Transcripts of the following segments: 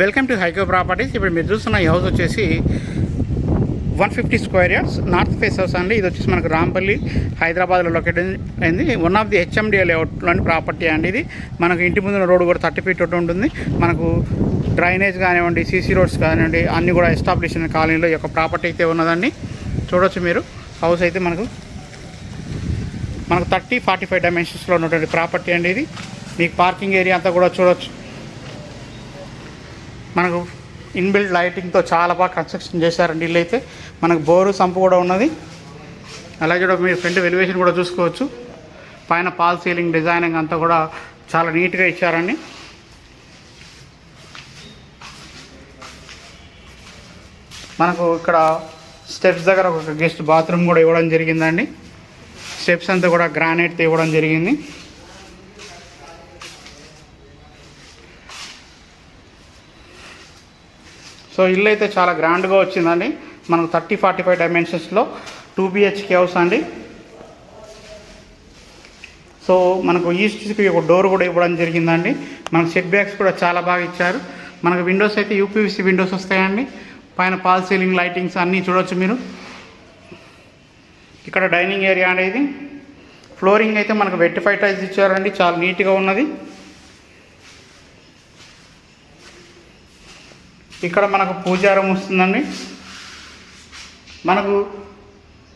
Welcome to హైకో properties. ఇప్పుడు మీరు చూస్తున్న ఈ హౌస్ వచ్చేసి one fifty square yards north face house అండి. ఇది వచ్చేసి మనకు రాంపల్లి హైదరాబాద్లో లొకేట్ అయింది. వన్ ఆఫ్ ది హెచ్ఎండిఏ లేఅవుట్లోని ప్రాపర్టీ అండి ఇది. మనకు ఇంటి ముందు రోడ్డు కూడా థర్టీ ఫీట్ ఒకటి ఉంటుంది. మనకు డ్రైనేజ్ కానివ్వండి సీసీ రోడ్స్ కానివ్వండి అన్నీ కూడా ఎస్టాబ్లిష్ అయిన కాలనీలో ఈ యొక్క ప్రాపర్టీ అయితే ఉన్నదండి. చూడొచ్చు మీరు. హౌస్ అయితే మనకు మనకు థర్టీ ఫార్టీ ఫైవ్ డైమెన్షన్స్లో ఉన్నటువంటి ప్రాపర్టీ అండి ఇది. మీకు పార్కింగ్ ఏరియా అంతా కూడా చూడొచ్చు. మనకు ఇన్బిల్డ్ లైటింగ్తో చాలా బాగా కన్స్ట్రక్షన్ చేశారండి ఇల్లు అయితే. మనకు బోరు సంపు కూడా ఉన్నది. అలాగే కూడా మీరు ఫ్రంట్ వెలివేషన్ కూడా చూసుకోవచ్చు. పైన పాల్ సీలింగ్ డిజైనింగ్ అంతా కూడా చాలా నీట్గా ఇచ్చారండి. మనకు ఇక్కడ స్టెప్స్ దగ్గర ఒక గెస్ట్ బాత్రూమ్ కూడా ఇవ్వడం జరిగిందండి. స్టెప్స్ అంతా కూడా గ్రానైట్తో ఇవ్వడం జరిగింది. సో ఇల్లు అయితే చాలా గ్రాండ్గా వచ్చిందండి. మనకు థర్టీ ఫార్టీ ఫైవ్ డైమెన్షన్స్లో టూ బిహెచ్కే హౌస్ అండి. సో మనకు ఈస్ట్కి ఒక డోర్ కూడా ఇవ్వడం జరిగిందండి. మనకు సెట్ బ్యాక్స్ కూడా చాలా బాగా ఇచ్చారు. మనకు విండోస్ అయితే యూపీవీసీ విండోస్ వస్తాయండి. పైన పాల్ సీలింగ్ లైటింగ్స్ అన్నీ చూడవచ్చు మీరు. ఇక్కడ డైనింగ్ ఏరియా అనేది. ఫ్లోరింగ్ అయితే మనకు వెట్టిఫై టైల్స్ ఇచ్చారండి. చాలా నీట్గా ఉన్నది. ఇక్కడ మనకు పూజారం వస్తుందండి. మనకు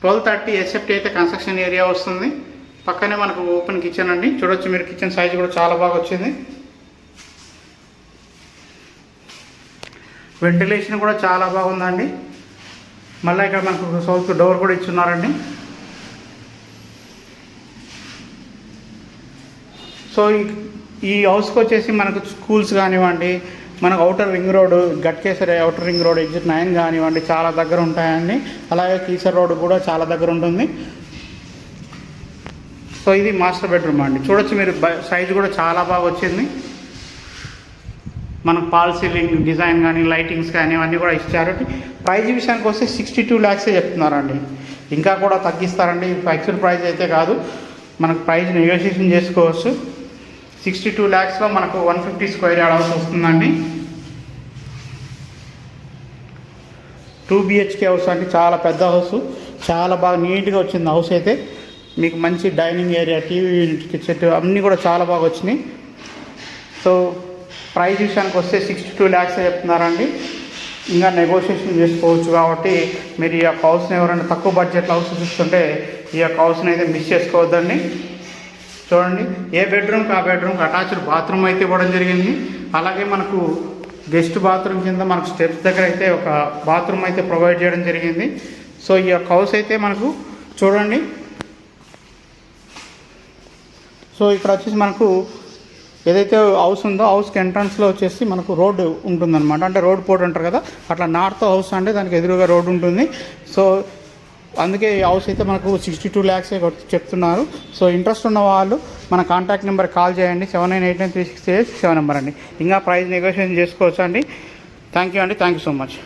ట్వెల్వ్ థర్టీ ఎస్ఎఫ్టీ అయితే కన్స్ట్రక్షన్ ఏరియా వస్తుంది. పక్కనే మనకు ఓపెన్ కిచెన్ అండి. చూడొచ్చు మీరు కిచెన్ సైజ్ కూడా చాలా బాగా వచ్చింది. వెంటిలేషన్ కూడా చాలా బాగుందండి. మళ్ళీ ఇక్కడ మనకు సౌత్ డోర్ కూడా ఇచ్చున్నారండి. సో ఈ ఈ హౌస్కి వచ్చేసి మనకు స్కూల్స్ కానివ్వండి మనకు outer ring road గట్కేశ్వరి outer ring road exit nine కానివ్వండి చాలా దగ్గర ఉంటాయండి. అలాగే కీసర్ రోడ్ కూడా చాలా దగ్గర ఉంటుంది. సో ఇది మాస్టర్ బెడ్రూమ్ అండి. చూడొచ్చు మీరు సైజు కూడా చాలా బాగా వచ్చింది. మనకు పాల్ సీలింగ్ డిజైన్ కానీ లైటింగ్స్ కానీ అవన్నీ కూడా ఇచ్చారు. ప్రైజ్ విషయానికి వస్తే సిక్స్టీ టూ ల్యాక్సే చెప్తున్నారండి. ఇంకా కూడా తగ్గిస్తారండి. యాక్చువల్ ప్రైస్ అయితే కాదు. మనకు ప్రైజ్ నెగోషియేషన్ చేసుకోవచ్చు. సిక్స్టీ టూ ల్యాక్స్లో మనకు one fifty square yard house వస్తుందండి. టూ బిహెచ్కే హౌస్ అంటే చాలా పెద్ద హౌస్ చాలా బాగా నీట్గా వచ్చింది హౌస్ అయితే. మీకు మంచి డైనింగ్ ఏరియా టీవీ యూనిట్కి అన్నీ కూడా చాలా బాగా వచ్చినాయి. సో ప్రైస్ విషయానికి వస్తే సిక్స్టీ టూ ల్యాక్స్ చెప్తున్నారండి. ఇంకా నెగోషియేషన్ చేసుకోవచ్చు కాబట్టి మీరు ఈ యొక్క హౌస్ని ఎవరైనా తక్కువ బడ్జెట్లో హౌస్ చూస్తుంటే ఈ యొక్క హౌస్ని అయితే మిస్ చేసుకోవద్దండి. చూడండి. ఏ బెడ్రూమ్కి ఆ బెడ్రూమ్కి అటాచ్డ్ బాత్రూమ్ అయితే ఇవ్వడం జరిగింది. అలాగే మనకు గెస్ట్ బాత్రూమ్ కింద మనకు స్టెప్స్ దగ్గర అయితే ఒక బాత్రూమ్ అయితే ప్రొవైడ్ చేయడం జరిగింది. సో ఈ యొక్క హౌస్ అయితే మనకు చూడండి. సో ఇక్కడ వచ్చేసి మనకు ఏదైతే హౌస్ ఉందో హౌస్కి ఎంట్రన్స్లో వచ్చేసి మనకు రోడ్డు ఉంటుందన్నమాట. అంటే రోడ్ పోర్ట్ అంటారు కదా అట్లా నార్త్ హౌస్ అంటే దానికి ఎదురుగా రోడ్డు ఉంటుంది. సో అందుకే ఈ హౌస్ అయితే మనకు సిక్స్టీ టూ ల్యాక్స్ చెప్తున్నారు. సో ఇంట్రెస్ట్ ఉన్న వాళ్ళు మన కాంటాక్ట్ నెంబర్ కాల్ చేయండి. Seven nine eight nine three six eight seven number అండి. ఇంకా ప్రైస్ నెగోషియేషన్ చేసుకోవచ్చు అండి? థ్యాంక్ యూ అండి. Thank you so much